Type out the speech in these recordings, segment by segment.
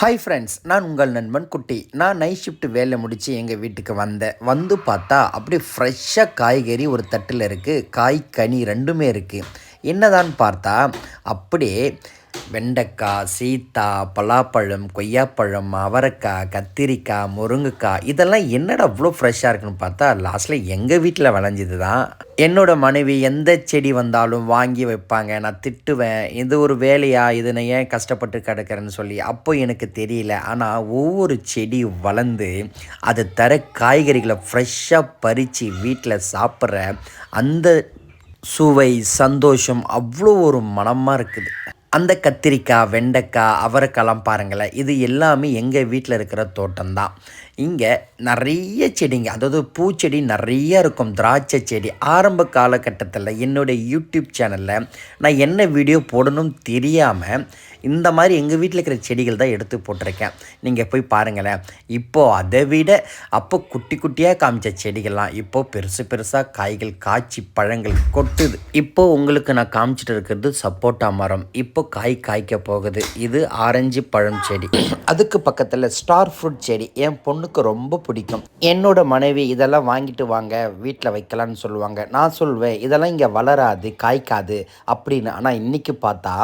Hi friends நான் உங்கள் நண்பன் குட்டி. நான் நைட் ஷிஃப்ட் வேலை முடித்து எங்கள் வீட்டுக்கு வந்தேன். வந்து பார்த்தா அப்படியே ஃப்ரெஷ்ஷாக காய்கறி ஒரு தட்டில் இருக்குது காய் கனி ரெண்டுமே இருக்குது என்னதான் பார்த்தா அப்படியே வெண்டைக்காய் சீத்தா பலாப்பழம் கொய்யாப்பழம் அவரைக்காய் கத்திரிக்காய் முருங்கைக்காய் இதெல்லாம் என்னடா அவ்வளோ ஃப்ரெஷ்ஷாக இருக்குன்னு பார்த்தா லாஸ்ட்டில் எங்கள் வீட்டில் விளைஞ்சது தான் என்னோட மனைவி எந்த செடி வந்தாலும் வாங்கி வைப்பாங்க. நான் திட்டுவேன் இது ஒரு வேலையா? இது நான் ஏன் கஷ்டப்பட்டு கிடக்கிறேன்னு சொல்லி. அப்போ எனக்கு தெரியல. ஆனால் ஒவ்வொரு செடி வளர்ந்து அது தர காய்கறிகளை ஃப்ரெஷ்ஷாக பறித்து வீட்டில் சாப்பிட்ற அந்த சுவை சந்தோஷம் அவ்வளோ ஒரு மனமாக இருக்குது. அந்த கத்திரிக்காய் வெண்டைக்காய் அவரைக்காய்லாம் பாருங்களேன். இது எல்லாமே எங்கள் வீட்டில் இருக்கிற தோட்டம்தான். இங்கே நிறைய செடிங்க. அதாவது பூச்செடி நிறைய இருக்கும். திராட்சை செடி. ஆரம்ப காலகட்டத்தில் என்னுடைய யூடியூப் சேனலில் நான் என்ன வீடியோ போடணும்னு தெரியாமல் இந்த மாதிரி எங்கள் வீட்டில் இருக்கிற செடிகள் தான் எடுத்து போட்டிருக்கேன். நீங்கள் போய் பாருங்களேன். இப்போது அதை விட அப்போ குட்டி குட்டியாக காமிச்ச செடிகள்லாம் இப்போது பெருசு பெருசாக காய்கள் காய்ச்சி பழங்கள் கொட்டுது. இப்போது உங்களுக்கு நான் காமிச்சிட்டு இருக்கிறது சப்போட்டா மரம். இப்போ காய் காய்க்க போகுது. இது ஆரஞ்சு பழம் செடி. அதுக்கு பக்கத்தில் ஸ்டார் ஃப்ரூட் செடி. என் பொண்ணுக்கு ரொம்ப பிடிக்கும். என்னோட மனைவி இதெல்லாம் வாங்கிட்டு வாங்க. வீட்டில் வைக்கலான்னு சொல்லுவாங்க. நான் சொல்வேன் இதெல்லாம் இங்கே வளராது காய்க்காது. அப்படின்னு. ஆனால் இன்றைக்கி பார்த்தா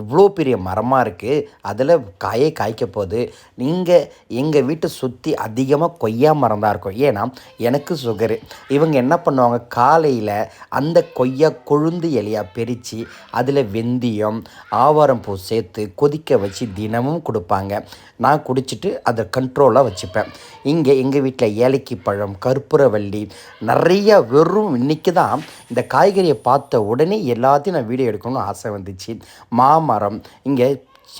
இவ்வளோ பெரிய மரமாக இருக்குது அதில் காயே காய்க்க போகுது. நீங்கள் எங்கள் வீட்டை சுற்றி அதிகமாக கொய்யா மரம் தான் இருக்கும். ஏன்னா எனக்கு சுகரு. இவங்க என்ன பண்ணுவாங்க? காலையில் அந்த கொய்யா கொழுந்து இலையாக பிரித்து அதில் வெந்தயம் ஆவாரம் பூ சேர்த்து கொதிக்க வச்சு தினமும் கொடுப்பாங்க. நான் குடிச்சிட்டு அதை கண்ட்ரோலாக வச்சுப்பேன். இங்கே எங்கள் வீட்டில் ஏலக்கி பழம் கற்பூரவள்ளி நிறைய வெறும் இன்றைக்கி தான் இந்த காய்கறியை பார்த்த உடனே எல்லாத்தையும் நான் வீடியோ எடுக்கணும்னு ஆசை வந்துச்சு. மாமரம் இங்கே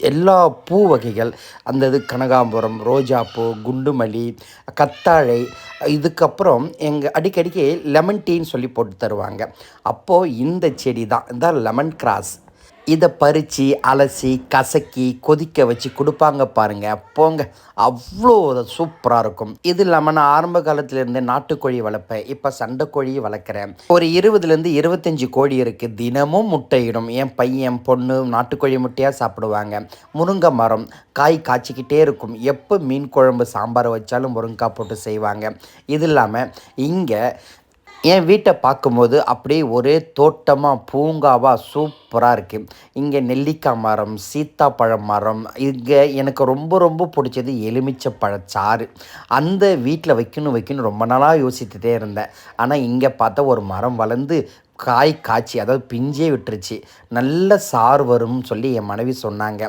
எல்லா பூ வகைகள் அந்த இது கனகாம்பரம் ரோஜாப்பூ குண்டுமல்லி கத்தாழை இதுக்கப்புறம் எங்கள் அடிக்கடிக்கு லெமன் டீன்னு சொல்லி போட்டு தருவாங்க. அப்போது இந்த செடி தான் இந்த லெமன் கிராஸ் இதை பறித்து அலசி கசக்கி கொதிக்க வச்சு கொடுப்பாங்க பாருங்க. போங்க. அவ்வளோ சூப்பராக இருக்கும். இது இல்லாமல் நான் ஆரம்ப காலத்துலேருந்து நாட்டுக்கோழி வளர்ப்பேன். இப்போ சண்டைக்கோழி வளர்க்குறேன். ஒரு இருபதுலேருந்து இருபத்தஞ்சி கோழி இருக்குது தினமும் முட்டையிடும். என் பையன் பொண்ணு நாட்டுக்கோழி முட்டையாக சாப்பிடுவாங்க. முருங்கை மரம் காய் காய்ச்சிக்கிட்டே இருக்கும். எப்போ மீன் குழம்பு சாம்பார் வச்சாலும் முருங்கைக்காய் போட்டு செய்வாங்க. இது இல்லாமல் இங்கே என் வீட்டை பார்க்கும்போது அப்படியே ஒரே தோட்டமாக பூங்காவாக சூப்பராக இருக்குது இங்கே நெல்லிக்காய் மரம் சீத்தாப்பழம் மரம் இங்கே எனக்கு ரொம்ப ரொம்ப பிடிச்சது எலுமிச்சை பழச்சாறு அந்த வீட்டில் வைக்கணும் வைக்கணும் ரொம்ப நாளாக யோசித்துட்டே இருந்தேன். ஆனால் இங்கே பார்த்தா ஒரு மரம் வளர்ந்து காய் காய்ச்சி அதாவது பிஞ்சே விட்டுருச்சு. நல்ல சாறு வரும்னு சொல்லி என் மனைவி சொன்னாங்க.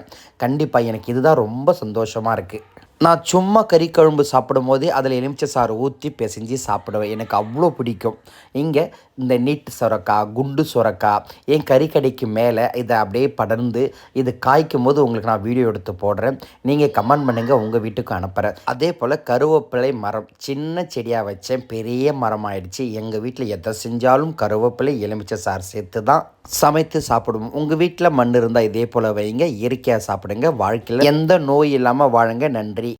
கண்டிப்பாக எனக்கு இதுதான் ரொம்ப சந்தோஷமாக இருக்குது நான் சும்மா கறி குழம்பு சாப்பிடும் போதே அதில் எலுமிச்சை சாறு ஊற்றி பிசைஞ்சு சாப்பிடுவேன். எனக்கு அவ்வளோ பிடிக்கும். இங்கே இந்த நீட்டு சுரக்காய் குண்டு சுரக்காய் என் கறிக்கடைக்கு மேலே இதை அப்படியே படர்ந்து இது காய்க்கும் போது உங்களுக்கு நான் வீடியோ எடுத்து போடுறேன். நீங்கள் கமெண்ட் பண்ணுங்கள் உங்கள் வீட்டுக்கு அனுப்புகிறேன் அதே போல் கருவேப்பிலை மரம் சின்ன செடியாக வச்சேன். பெரிய மரம் ஆயிடுச்சு எங்கள் வீட்டில் எதை செஞ்சாலும் கருவேப்பிலை எலுமிச்சை சாறு சேர்த்து தான் சமைத்து சாப்பிடுவோம். உங்கள் வீட்டில் மண் இருந்தால் இதே போல் வைங்க. இயற்கையாக சாப்பிடுங்க. வாழ்க்கையில் எந்த நோய் இல்லாமல் வாழுங்க. நன்றி.